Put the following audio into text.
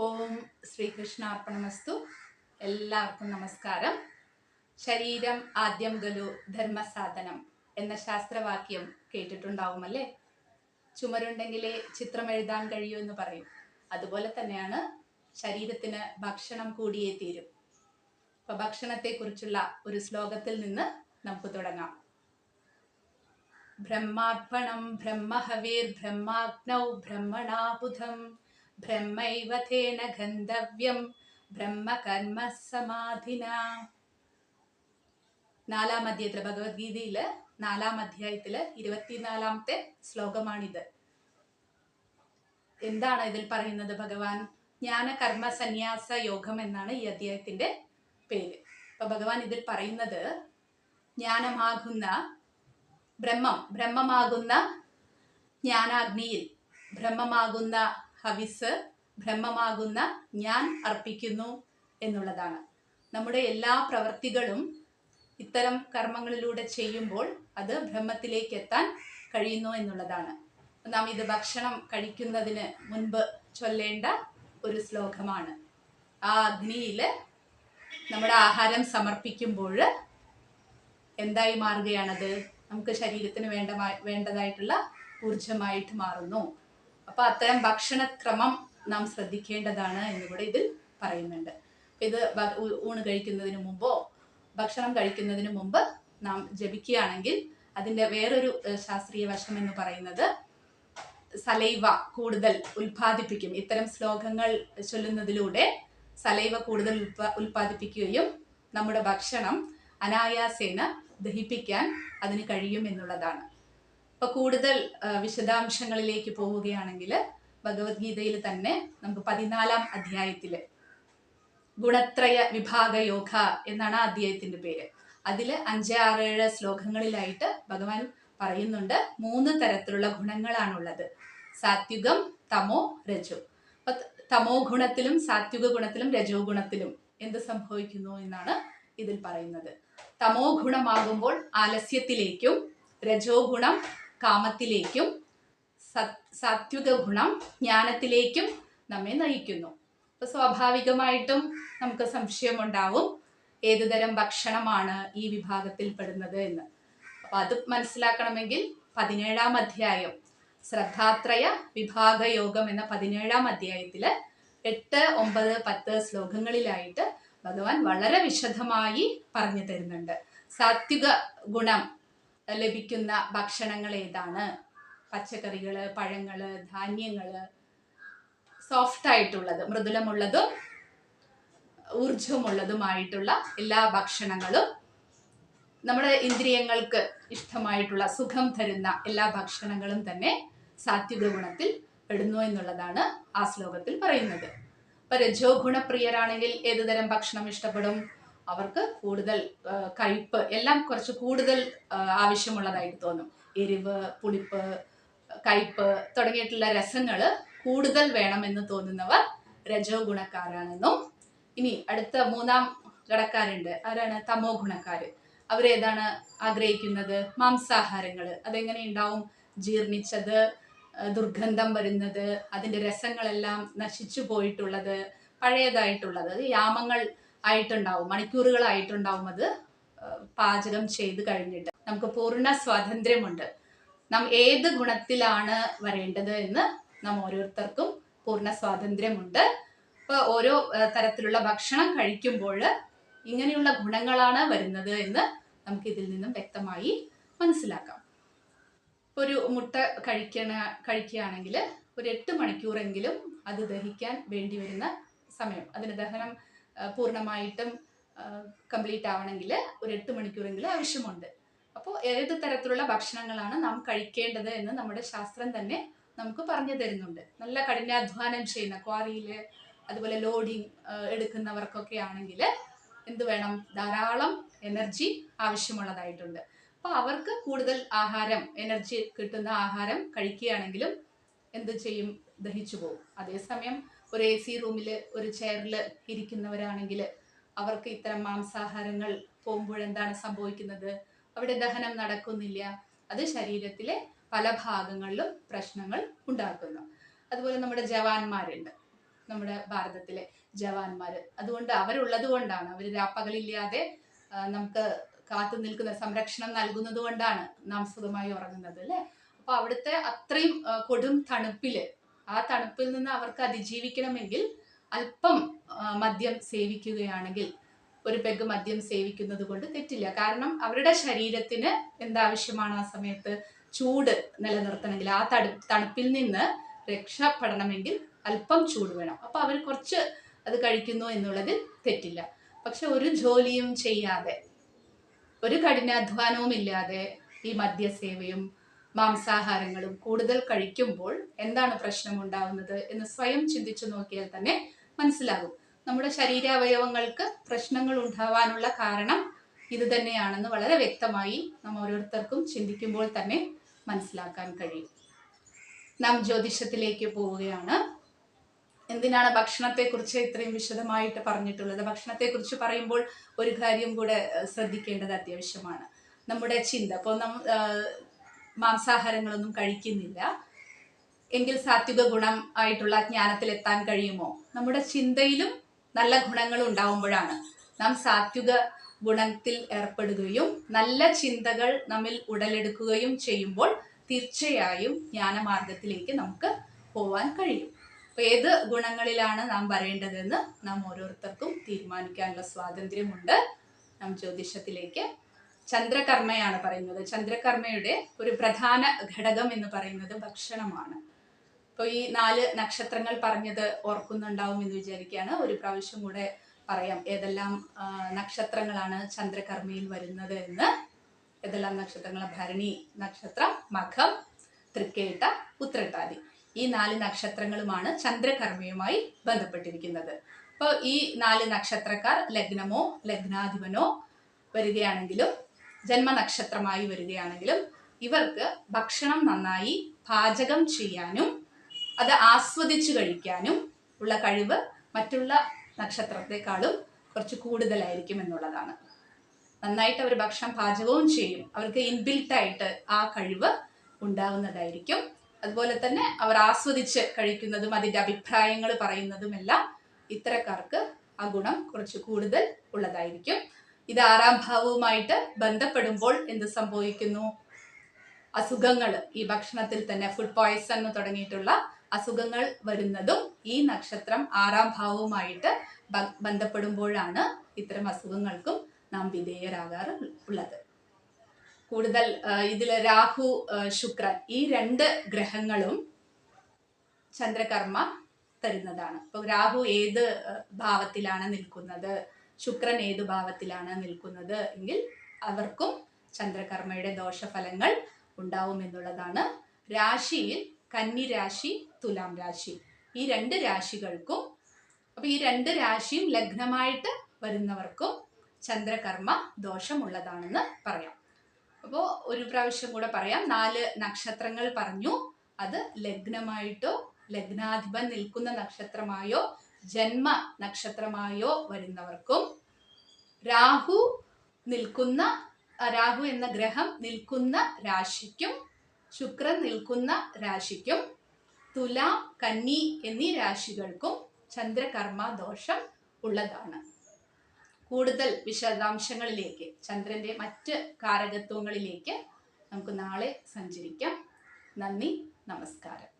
ഓം ശ്രീകൃഷ്ണ അർപ്പണമസ്തു എല്ലാവർക്കും നമസ്കാരം. ശരീരം ആദ്യം ഗലു ധർമ്മസാധനം എന്ന ശാസ്ത്രവാക്യം കേട്ടിട്ടുണ്ടാവുമല്ലേ? ചുമരുണ്ടെങ്കിലേ ചിത്രം എഴുതാൻ കഴിയൂ എന്ന് പറയും. അതുപോലെ തന്നെയാണ് ശരീരത്തിന് ഭക്ഷണം കൂടിയേ തീരും. അപ്പൊ ഭക്ഷണത്തെക്കുറിച്ചുള്ള ഒരു ശ്ലോകത്തിൽ നിന്ന് നമുക്ക് തുടങ്ങാം. ബ്രഹ്മാർപ്പണം ബ്രഹ്മഹവീർ ബ്രഹ്മാഗ്നൗ ബ്രഹ്മണാബുധം ബ്രഹ്മൈവ തേന ഗന്ധവ്യം ബ്രഹ്മകർമ്മ സമാധിന നാലാം അധ്യായത്തിൽ ഭഗവത്ഗീതയിൽ നാലാം അധ്യായത്തിൽ ഇരുപത്തിനാലാമത്തെ ശ്ലോകമാണിത്. എന്താണ് ഇതിൽ പറയുന്നത് ഭഗവാൻ? ജ്ഞാന കർമ്മ സന്യാസ യോഗം എന്നാണ് ഈ അധ്യായത്തിന്റെ പേര്. അപ്പൊ ഭഗവാൻ ഇതിൽ പറയുന്നത് ജ്ഞാനമാകുന്ന ബ്രഹ്മം ബ്രഹ്മമാകുന്ന ജ്ഞാനാഗ്നിയിൽ ബ്രഹ്മമാകുന്ന ഹവിസ് ബ്രഹ്മമാകുന്ന ഞാൻ അർപ്പിക്കുന്നു എന്നുള്ളതാണ്. നമ്മുടെ എല്ലാ പ്രവൃത്തികളും ഇത്തരം കർമ്മങ്ങളിലൂടെ ചെയ്യുമ്പോൾ അത് ബ്രഹ്മത്തിലേക്ക് എത്താൻ കഴിയുന്നു എന്നുള്ളതാണ്. നാം ഇത് ഭക്ഷണം കഴിക്കുന്നതിന് മുൻപ് ചൊല്ലേണ്ട ഒരു ശ്ലോകമാണ്. ആ അഗ്നിയിൽ നമ്മുടെ ആഹാരം സമർപ്പിക്കുമ്പോൾ എന്തായി മാറുകയാണത്? നമുക്ക് ശരീരത്തിന് വേണ്ട വേണ്ടതായിട്ടുള്ള ഊർജമായിട്ട് മാറുന്നു. അപ്പൊ അത്തരം ഭക്ഷണക്രമം നാം ശ്രദ്ധിക്കേണ്ടതാണ് എന്നുകൂടെ ഇതിൽ പറയുന്നുണ്ട്. ഇത് ഊണ് കഴിക്കുന്നതിന് മുമ്പോ ഭക്ഷണം കഴിക്കുന്നതിന് മുമ്പ് നാം ജപിക്കുകയാണെങ്കിൽ അതിന്റെ വേറൊരു ശാസ്ത്രീയ വശം എന്ന് പറയുന്നത് സലൈവ കൂടുതൽ ഉൽപ്പാദിപ്പിക്കും. ഇത്തരം ശ്ലോകങ്ങൾ ചൊല്ലുന്നതിലൂടെ സലൈവ കൂടുതൽ ഉൽപാ ഉൽപ്പാദിപ്പിക്കുകയും നമ്മുടെ ഭക്ഷണം അനായാസേന ദഹിപ്പിക്കാൻ അതിന് കഴിയും എന്നുള്ളതാണ്. അപ്പൊ കൂടുതൽ വിശദാംശങ്ങളിലേക്ക് പോവുകയാണെങ്കിൽ ഭഗവത്ഗീതയിൽ തന്നെ നമുക്ക് പതിനാലാം അധ്യായത്തിൽ ഗുണത്രയ വിഭാഗ യോഗ എന്നാണ് ആ അധ്യായത്തിന്റെ പേര്. അതിൽ അഞ്ച് ആറ് ഏഴ് ശ്ലോകങ്ങളിലായിട്ട് ഭഗവാൻ പറയുന്നുണ്ട് മൂന്ന് തരത്തിലുള്ള ഗുണങ്ങളാണുള്ളത്. സാത്വികം തമോ രജു. അപ്പൊ തമോ ഗുണത്തിലും സാത്വിക ഗുണത്തിലും രജോ ഗുണത്തിലും എന്ത് സംഭവിക്കുന്നു എന്നാണ് ഇതിൽ പറയുന്നത്. തമോ ഗുണമാകുമ്പോൾ ആലസ്യത്തിലേക്കും രജോ ഗുണം കാമത്തിലേക്കും സത്- സാത്വിക ഗുണം ജ്ഞാനത്തിലേക്കും നമ്മെ നയിക്കുന്നു. അപ്പൊ സ്വാഭാവികമായിട്ടും നമുക്ക് സംശയമുണ്ടാവും ഏതുതരം ഭക്ഷണമാണ് ഈ വിഭാഗത്തിൽ പെടുന്നത് എന്ന്. അപ്പൊ അത് മനസ്സിലാക്കണമെങ്കിൽ പതിനേഴാം അധ്യായം ശ്രദ്ധാത്രയ വിഭാഗ യോഗം എന്ന പതിനേഴാം അധ്യായത്തിൽ എട്ട് ഒമ്പത് പത്ത് ശ്ലോകങ്ങളിലായിട്ട് ഭഗവാൻ വളരെ വിശദമായി പറഞ്ഞു തരുന്നുണ്ട്. സാത്വിക ഗുണം ലഭിക്കുന്ന ഭക്ഷണങ്ങൾ ഏതാണ്? പച്ചക്കറികൾ പഴങ്ങൾ ധാന്യങ്ങൾ സോഫ്റ്റ് ആയിട്ടുള്ളത് മൃദുലമുള്ളതും ഊർജമുള്ളതുമായിട്ടുള്ള എല്ലാ ഭക്ഷണങ്ങളും നമ്മുടെ ഇന്ദ്രിയങ്ങൾക്ക് ഇഷ്ടമായിട്ടുള്ള സുഖം തരുന്ന എല്ലാ ഭക്ഷണങ്ങളും തന്നെ സാത്വിക ഗുണത്തിൽ പെടുന്നു എന്നുള്ളതാണ് ആ ശ്ലോകത്തിൽ പറയുന്നത്. ഇപ്പൊ രജോ ഗുണപ്രിയരാണെങ്കിൽ ഏതുതരം ഭക്ഷണം ഇഷ്ടപ്പെടും? അവർക്ക് കൂടുതൽ കയ്പ്പ് എല്ലാം കുറച്ച് കൂടുതൽ ആവശ്യമുള്ളതായി ആവശ്യമുള്ളതായിട്ട് തോന്നും. എരിവ് പുളിപ്പ് കയ്പ്പ് തുടങ്ങിയിട്ടുള്ള രസങ്ങൾ കൂടുതൽ വേണമെന്ന് തോന്നുന്നവർ രജോ ഗുണക്കാരാണെന്നും. ഇനി അടുത്ത മൂന്നാം ഘടക്കാരുണ്ട് ആരാണ്? തമോ ഗുണക്കാര്. അവരേതാണ് ആഗ്രഹിക്കുന്നത്? മാംസാഹാരങ്ങൾ അതെങ്ങനെ ഉണ്ടാവും? ജീർണിച്ചത് ദുർഗന്ധം വരുന്നത് അതിന്റെ രസങ്ങളെല്ലാം നശിച്ചു പോയിട്ടുള്ളത് പഴയതായിട്ടുള്ളത്. യാമങ്ങൾ ആയിട്ടുണ്ടാവും മണിക്കൂറുകളായിട്ടുണ്ടാവും അത് പാചകം ചെയ്ത് കഴിഞ്ഞിട്ട്. നമുക്ക് പൂർണ സ്വാതന്ത്ര്യമുണ്ട്. നാം ഏത് ഗുണത്തിലാണ് വരേണ്ടത് എന്ന് നാം ഓരോരുത്തർക്കും പൂർണ സ്വാതന്ത്ര്യമുണ്ട്. ഇപ്പൊ ഓരോ തരത്തിലുള്ള ഭക്ഷണം കഴിക്കുമ്പോൾ ഇങ്ങനെയുള്ള ഗുണങ്ങളാണ് വരുന്നത് എന്ന് നമുക്ക് ഇതിൽ നിന്നും വ്യക്തമായി മനസ്സിലാക്കാം. ഒരു മുട്ട കഴിക്കണ കഴിക്കുകയാണെങ്കിൽ ഒരു എട്ട് മണിക്കൂറെങ്കിലും അത് ദഹിക്കാൻ വേണ്ടി വരുന്ന സമയം. അതിന് ദഹനം പൂർണമായിട്ടും കംപ്ലീറ്റ് ആവണമെങ്കിൽ ഒരു എട്ട് മണിക്കൂറെങ്കിലും ആവശ്യമുണ്ട്. അപ്പോൾ ഏത് തരത്തിലുള്ള ഭക്ഷണങ്ങളാണ് നാം കഴിക്കേണ്ടത് എന്ന് നമ്മുടെ ശാസ്ത്രം തന്നെ നമുക്ക് പറഞ്ഞു തരുന്നുണ്ട്. നല്ല കഠിനാധ്വാനം ചെയ്യുന്ന ക്വാറിയിൽ അതുപോലെ ലോഡിങ് എടുക്കുന്നവർക്കൊക്കെ ആണെങ്കിൽ എന്ത് വേണം? ധാരാളം എനർജി ആവശ്യമുള്ളതായിട്ടുണ്ട്. അപ്പോൾ അവർക്ക് കൂടുതൽ ആഹാരം എനർജി കിട്ടുന്ന ആഹാരം കഴിക്കുകയാണെങ്കിലും എന്ത് ചെയ്യും? ദഹിച്ചു പോകും. അതേസമയം ഒരു എ സി റൂമിൽ ഒരു ചെയറിൽ ഇരിക്കുന്നവരാണെങ്കിൽ അവർക്ക് ഇത്തരം മാംസാഹാരങ്ങൾ പോകുമ്പോഴെന്താണ് സംഭവിക്കുന്നത്? അവിടെ ദഹനം നടക്കുന്നില്ല. അത് ശരീരത്തിലെ പല ഭാഗങ്ങളിലും പ്രശ്നങ്ങൾ ഉണ്ടാക്കുന്നു. അതുപോലെ നമ്മുടെ ജവാന്മാരുണ്ട്. നമ്മുടെ ഭാരതത്തിലെ ജവാന്മാർ അതുകൊണ്ട് അവരുള്ളത് കൊണ്ടാണ്. അവർ രാപ്പകലില്ലാതെ നമുക്ക് കാത്തു നിൽക്കുന്ന സംരക്ഷണം നൽകുന്നത് കൊണ്ടാണ് നാം സുഖമായി ഉറങ്ങുന്നത് അല്ലേ? അപ്പൊ അവിടുത്തെ അത്രയും കൊടും തണുപ്പിൽ ആ തണുപ്പിൽ നിന്ന് അവർക്ക് അതിജീവിക്കണമെങ്കിൽ അല്പം മദ്യം സേവിക്കുകയാണെങ്കിൽ ഒരു പെഗ് മദ്യം സേവിക്കുന്നത് കൊണ്ട് തെറ്റില്ല. കാരണം അവരുടെ ശരീരത്തിന് എന്താവശ്യമാണ് ആ സമയത്ത് ചൂട് നിലനിർത്തണമെങ്കിൽ ആ തണു തണുപ്പിൽ നിന്ന് രക്ഷപ്പെടണമെങ്കിൽ അല്പം ചൂട് വേണം. അപ്പൊ അവർ കുറച്ച് അത് കഴിക്കുന്നു എന്നുള്ളതിൽ തെറ്റില്ല. പക്ഷെ ഒരു ജോലിയും ചെയ്യാതെ ഒരു കഠിനാധ്വാനവും ഇല്ലാതെ ഈ മദ്യസേവയും മാംസാഹാരങ്ങളും കൂടുതൽ കഴിക്കുമ്പോൾ എന്താണ് പ്രശ്നം ഉണ്ടാവുന്നത് എന്ന് സ്വയം ചിന്തിച്ചു നോക്കിയാൽ തന്നെ മനസ്സിലാകും. നമ്മുടെ ശരീരാവയവങ്ങൾക്ക് പ്രശ്നങ്ങൾ ഉണ്ടാവാനുള്ള കാരണം ഇത് തന്നെയാണെന്ന് വളരെ വ്യക്തമായി നാം ഓരോരുത്തർക്കും ചിന്തിക്കുമ്പോൾ തന്നെ മനസ്സിലാക്കാൻ കഴിയും. നാം ജ്യോതിഷത്തിലേക്ക് പോവുകയാണ്. എന്തിനാണ് ഭക്ഷണത്തെക്കുറിച്ച് ഇത്രയും വിശദമായിട്ട് പറഞ്ഞിട്ടുള്ളത്? ഭക്ഷണത്തെക്കുറിച്ച് പറയുമ്പോൾ ഒരു കാര്യം കൂടെ ശ്രദ്ധിക്കേണ്ടത് അത്യാവശ്യമാണ്. നമ്മുടെ ചിന്ത. ഇപ്പോൾ നം മാംസാഹാരങ്ങളൊന്നും കഴിക്കുന്നില്ല. എങ്കിൽ സാത്വിക ഗുണം ആയിട്ടുള്ള ജ്ഞാനത്തിൽ എത്താൻ കഴിയുമോ? നമ്മുടെ ചിന്തയിലും നല്ല ഗുണങ്ങൾ ഉണ്ടാവുമ്പോഴാണ് നാം സാത്വിക ഗുണത്തിൽ ഏർപ്പെടുകയും നല്ല ചിന്തകൾ നമ്മിൽ ഉടലെടുക്കുകയും ചെയ്യുമ്പോൾ തീർച്ചയായും ജ്ഞാനമാർഗത്തിലേക്ക് നമുക്ക് പോവാൻ കഴിയും. അപ്പൊ ഏത് ഗുണങ്ങളിലാണ് നാം വരേണ്ടതെന്ന് നാം ഓരോരുത്തർക്കും തീരുമാനിക്കാനുള്ള സ്വാതന്ത്ര്യമുണ്ട്. നാം ജ്യോതിഷത്തിലേക്ക് ചന്ദ്രകർമ്മയാണ് പറയുന്നത്. ചന്ദ്രകർമ്മയുടെ ഒരു പ്രധാന ഘടകം എന്ന് പറയുന്നത് ഭക്ഷണമാണ്. അപ്പോൾ ഈ നാല് നക്ഷത്രങ്ങൾ പറഞ്ഞത് ഓർക്കുന്നുണ്ടാവും എന്ന് വിചാരിക്കുകയാണ്. ഒരു പ്രാവശ്യം കൂടെ പറയാം. ഏതെല്ലാം നക്ഷത്രങ്ങളാണ് ചന്ദ്രകർമ്മയിൽ വരുന്നത് എന്ന്. ഏതെല്ലാം നക്ഷത്രങ്ങൾ ഭരണി നക്ഷത്രം മഖം തൃക്കേട്ട ഉത്രട്ടാതി. ഈ നാല് നക്ഷത്രങ്ങളുമാണ് ചന്ദ്രകർമ്മയുമായി ബന്ധപ്പെട്ടിരിക്കുന്നത്. അപ്പോൾ ഈ നാല് നക്ഷത്രക്കാർ ലഗ്നമോ ലഗ്നാധിപനോ വരികയാണെങ്കിലും ജന്മനക്ഷത്രമായി വരികയാണെങ്കിലും ഇവർക്ക് ഭക്ഷണം നന്നായി പാചകം ചെയ്യാനും അത് ആസ്വദിച്ചു കഴിക്കാനും ഉള്ള കഴിവ് മറ്റുള്ള നക്ഷത്രത്തെക്കാളും കുറച്ച് കൂടുതലായിരിക്കും എന്നുള്ളതാണ്. നന്നായിട്ട് അവർ ഭക്ഷണം പാചകവും ചെയ്യും. അവർക്ക് ഇൻബിൽട്ട് ആയിട്ട് ആ കഴിവ് ഉണ്ടാവുന്നതായിരിക്കും. അതുപോലെ തന്നെ അവർ ആസ്വദിച്ച് കഴിക്കുന്നതും അതിന്റെ അഭിപ്രായങ്ങൾ പറയുന്നതുമെല്ലാം ഇത്തരക്കാർക്ക് ആ ഗുണം കുറച്ച് കൂടുതൽ ഉള്ളതായിരിക്കും. ഇത് ആറാം ഭാവവുമായിട്ട് ബന്ധപ്പെടുമ്പോൾ എന്ത് സംഭവിക്കുന്നു? അസുഖങ്ങൾ ഈ ഭക്ഷണത്തിൽ തന്നെ ഫുഡ് പോയ്സൺ തുടങ്ങിയിട്ടുള്ള അസുഖങ്ങൾ വരുന്നതും ഈ നക്ഷത്രം ആറാം ഭാവവുമായിട്ട് ബന്ധപ്പെടുമ്പോഴാണ് ഇത്തരം അസുഖങ്ങൾക്കും നാം വിധേയരാകാറ് ഉള്ളത്. കൂടുതൽ ഇതിൽ രാഹു ശുക്രൻ ഈ രണ്ട് ഗ്രഹങ്ങളും ചന്ദ്രകർമ്മ തരുന്നതാണ്. ഇപ്പൊ രാഹു ഏത് ഭാവത്തിലാണ് നിൽക്കുന്നത്? ശുക്രൻ ഏതു ഭാവത്തിലാണ് നിൽക്കുന്നത് എങ്കിൽ അവർക്കും ചന്ദ്രകർമ്മയുടെ ദോഷഫലങ്ങൾ ഉണ്ടാവും എന്നുള്ളതാണ്. രാശിയിൽ കന്നി രാശി തുലാം രാശി. ഈ രണ്ട് രാശികൾക്കും അപ്പൊ ഈ രണ്ട് രാശിയും ലഗ്നമായിട്ട് വരുന്നവർക്കും ചന്ദ്രകർമ്മ ദോഷമുള്ളതാണെന്ന് പറയാം. അപ്പോൾ ഒരു പ്രാവശ്യം കൂടെ പറയാം. നാല് നക്ഷത്രങ്ങൾ പറഞ്ഞു. അത് ലഗ്നമായിട്ടോ ലഗ്നാധിപൻ നിൽക്കുന്ന നക്ഷത്രമായോ ജന്മ നക്ഷത്രമായോ വരുന്നവർക്കും രാഹു നിൽക്കുന്ന രാഹു എന്ന ഗ്രഹം നിൽക്കുന്ന രാശിക്കും ശുക്രൻ നിൽക്കുന്ന രാശിക്കും തുല കന്നി എന്നീ രാശികൾക്കും ചന്ദ്രകർമ്മ ദോഷം ഉള്ളതാണ്. കൂടുതൽ വിശദാംശങ്ങളിലേക്ക് ചന്ദ്രന്റെ മറ്റ് കാരകത്വങ്ങളിലേക്ക് നമുക്ക് നാളെ സഞ്ചരിക്കാം. നന്ദി നമസ്കാരം.